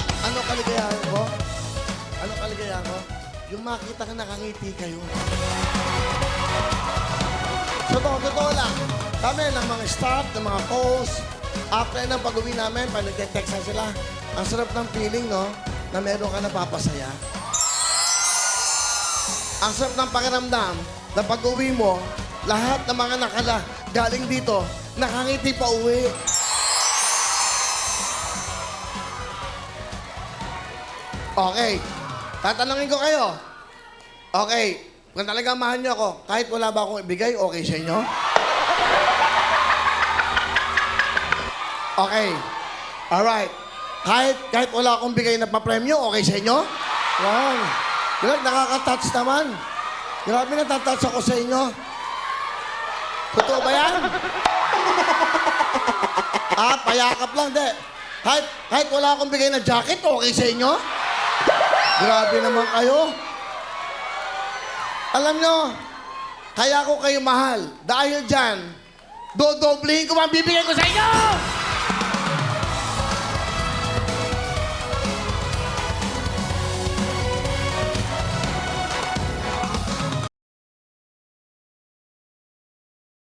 ano kaligayahan ko? Ano kaligayahan ko? Yung makita ka nakangiti kayo. So, to, totoo lang. Kami ng mga staff, ng mga host, after ng pag-uwi namin, pag nagte-text na sila, ang sarap ng feeling, no? Na meron ka napapasaya. Ang sarap ng pakiramdam na pag-uwi mo, lahat ng mga nakala galing dito, nakangiti pa uwi. Okay. Tatanungin ko kayo. Okay. Kung talagang mahal niyo ako, kahit wala ba akong ibigay, okay sa inyo? Okay. Alright. Kahit, kahit wala akong bigay na papremyo, okay sa inyo? Wow. Grabe, nakaka-touch naman. Grabe, natatouch ako sa inyo. Totoo ba yan? ah, payakap lang, de. Kahit, kahit wala akong bigay na jacket, okay sa inyo? Grabe naman kayo. Alam nyo, kaya ko kayo mahal. Dahil dyan, dodoblehin ko ang bibigay ko sa inyo!